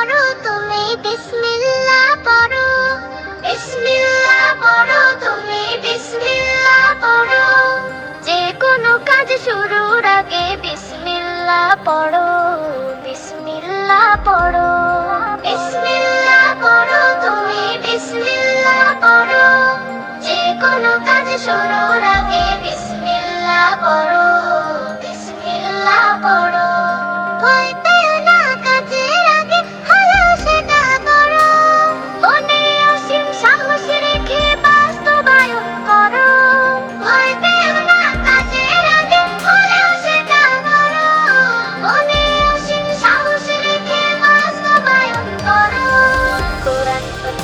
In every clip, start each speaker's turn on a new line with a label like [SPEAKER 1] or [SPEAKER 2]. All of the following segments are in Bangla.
[SPEAKER 1] পড়ো, তুমি বিসমিল্লাহ পড়ো। বিসমিল্লাহ পড়ো, তুমি বিসমিল্লাহ পড়ো। যে কোনো কাজ শুরুর আগে বিসমিল্লাহ পড়ো বিসমিল্লাহ পড়ো। বিসমিল্লাহ পড়ো, তুমি বিসমিল্লাহ পড়ো। যে কোনো কাজ শুরুর আগে বিসমিল্লাহ পড়ো বিসমিল্লাহ পড়ো।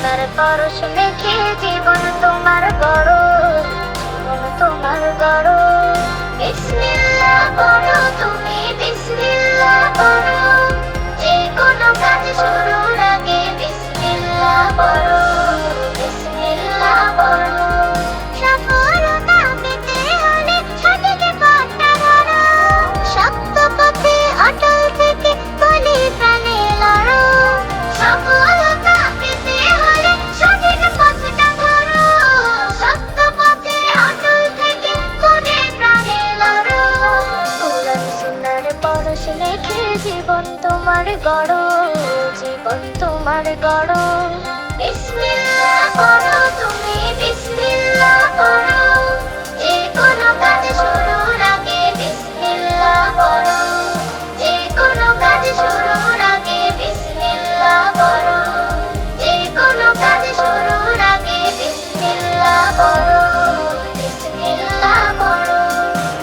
[SPEAKER 1] সুন্নাহর পরশ মেখে জীবন তোমার বড় জীবন তোমার বড় বিসমিল্লাহ পড়ো তুমি, বিসমিল্লাহ পড়ো যে কোনো কাজ শুরুর পরশ লেখে জীবন তোমার গড়ো জীবন তোমার গড়ো।